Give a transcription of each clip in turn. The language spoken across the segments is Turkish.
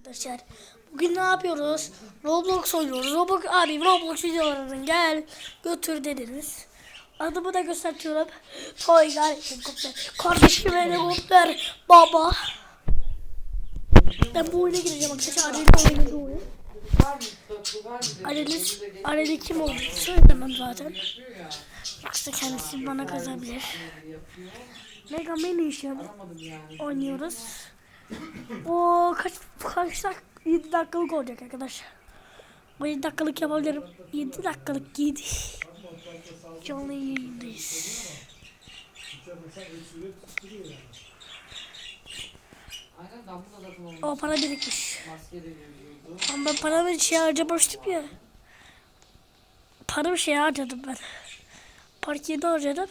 arkadaşlar. Bugün ne yapıyoruz? Roblox oynuyoruz. Roblox abi Roblox videolarının gel götür dediniz. Adımı da gösteriyorum. Toygar helikopter. Kardeşim helikopter. Baba. Ben bu oyuna gireceğim arkadaşlar. Areli oynadığı oyun. Areli, Areli kim olduğunu söylemem zaten. Yoksa kendisi bana kazabilir. Mega Mansion oynuyoruz. O kaç kaç dak 7 dakikalık olacak arkadaşlar. O 7 dakikalık yapabilirim. 7 dakikalık 7. Canlı yayındayız. O para birikmiş. Ama ben paramı şey harcamıştım ya. Paramı şey harcadım ben. Parkiyede harcadım.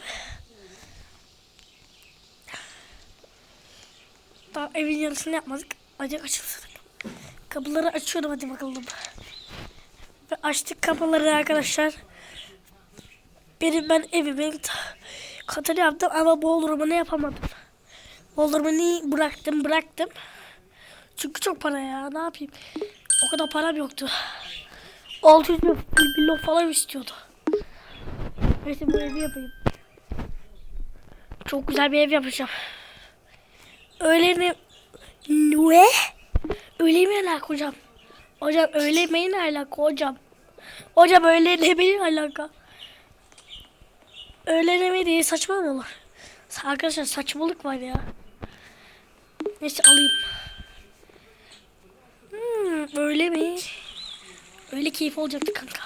Daha evin yarısını yapmadık. Acık açılsın. Kapıları açıyorum hadi bakalım. Ve açtık kapıları arkadaşlar. Benim ben evimin ta- katını yaptım ama Bodrum'unu yapamadım. Bodrum'unu bıraktım bıraktım. Çünkü çok para ya ne yapayım. O kadar param yoktu. 600 bin milyon falan istiyordu. Neyse bu evi yapayım. Çok güzel bir ev yapacağım. Öyle mi? Ne? Öyle mi alaka hocam? Hocam öyle mi ne alaka hocam? Hocam öyle ne mi alaka? Öyle ne mi diye saçma mı olur? Arkadaşlar saçmalık var ya. Neyse alayım. Hmm, öyle mi? Öyle keyif olacaktı kanka.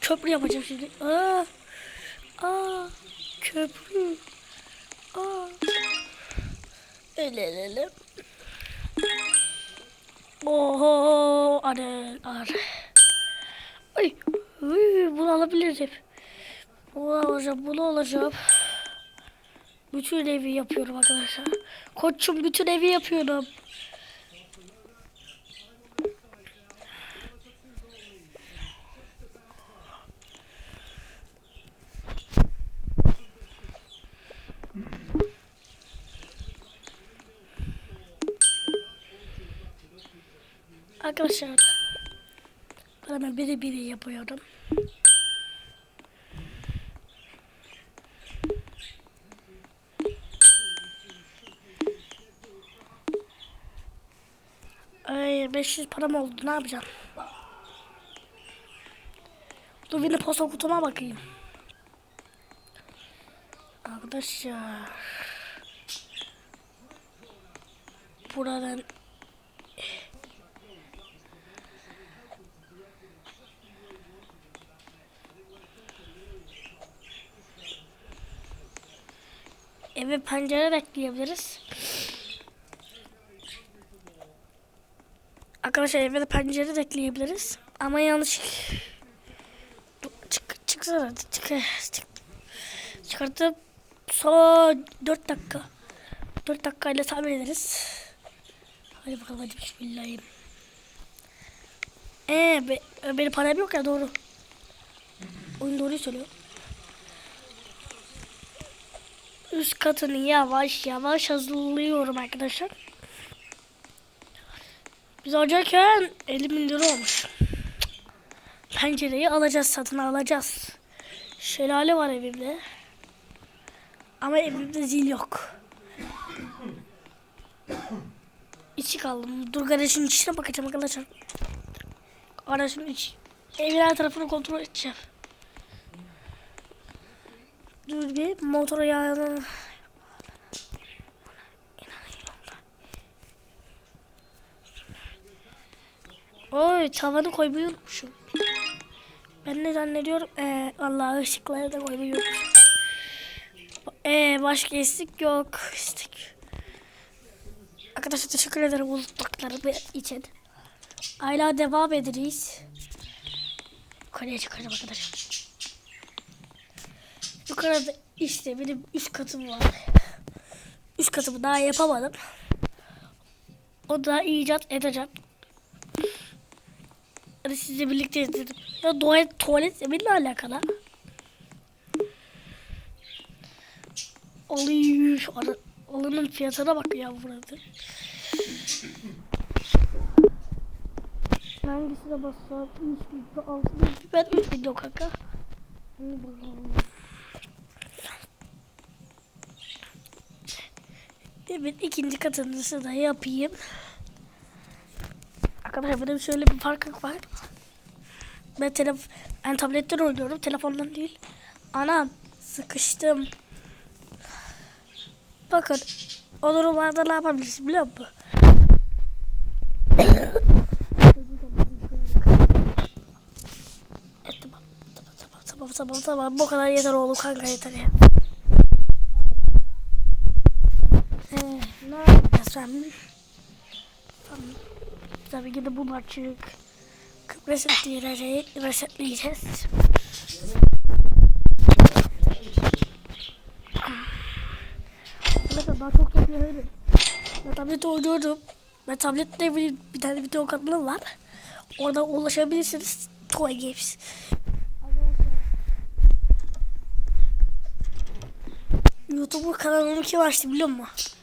Köprü yapacağım şimdi. Aa, aa, köprü. Aa. Öyle. Oho, arel, ar. Ay, uy, bunu alabilirim. Bunu alacağım, bunu alacağım. Bütün evi yapıyorum arkadaşlar. Koçum bütün evi yapıyorum. Arkadaşlar ben biri biri yapıyorum. Ay 500 param oldu ne yapacağım? Dur de posta kutuma bakayım. Arkadaşlar. Buradan eve pencere de ekleyebiliriz. Arkadaşlar eve de pencere de ekleyebiliriz. Ama yanlış çık çıksana çık, çık. Çıkartıp son 4 dakika 4 dakikayla tamir ederiz. Hadi bakalım hadi bismillahirrahmanirrahim. Ee, be, benim param yok ya doğru. Oyun doğruyu söylüyor. Üst katını yavaş yavaş hazırlıyorum arkadaşlar. Biz alacakken 50 bin lira olmuş. Pencereyi alacağız satın alacağız. Şelale var evimde. Ama evimde zil yok. İçi kaldım. Dur garajın içine bakacağım arkadaşlar. Garajın içi. Evin her tarafını kontrol edeceğim. Dur bir motor yağını Oy tavanı koymayı unutmuşum. Ben ne zannediyorum? Ee, Allah ışıkları da koymayı unutmuşum. Ee, başka istek yok. İstek. Arkadaşlar teşekkür ederim unuttuklarım için. Hala devam ederiz. Yukarıya çıkarım arkadaşlar. Yukarıda işte benim üst katım var. Üst katımı daha yapamadım. O da icat edeceğim. Hadi sizle birlikte izledim. Ya tuvalet, tuvalet zeminle alakalı. Alıyış. Alanın fiyatına bak ya burada. hangisine bassam? 3 bin, 6 bin. Ben 3 bin yok kanka. Hadi bakalım. Evet ikinci katını da yapayım. Arkadaşlar benim şöyle bir farkım var. Ben telef ben tabletten oynuyorum telefondan değil. Anam sıkıştım. Bakın o durumlarda ne yapabiliriz biliyor musun? Evet, tamam, tamam, tamam, tamam, tamam. Bu kadar yeter oğlum kanka yeter ya. Ee, ne ben? Tamam. Tabii ki de bu açık. Resetleyeceğiz. Resetleyeceğiz. Mesela daha çok toplayabilirim. Ben tablette oynuyorum. Ben tablette bir, bir tane video kanalım var. Oradan ulaşabilirsiniz. Toy Games. YouTube kanalımı kim açtı biliyor musun?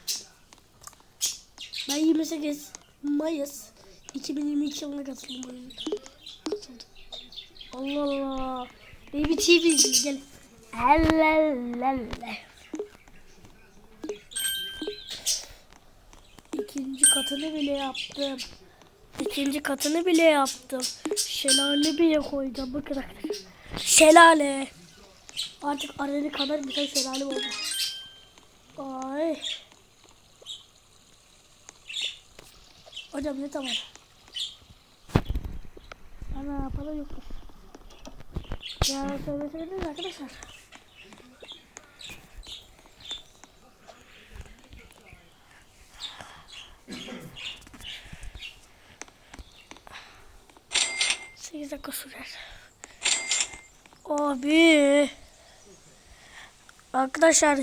Ben 28 Mayıs 2022 yılına katıldım. Allah Allah. Baby TV gel. Ellellelle. İkinci katını bile yaptım. İkinci katını bile yaptım. Şelale bile koyacağım bakın arkadaşlar. Şelale. Artık areli kadar bir tane şelale oldu. Ay. Hocam ne tamam. Ana para yok. Ya söyleseniz arkadaşlar. Sekiz dakika sürer. Abi. Arkadaşlar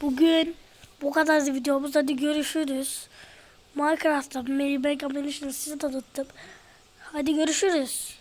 bugün bu kadar videomuz. Hadi görüşürüz. Minecraft'ta Mary Bank Ammunition'ı size tanıttım. Hadi görüşürüz.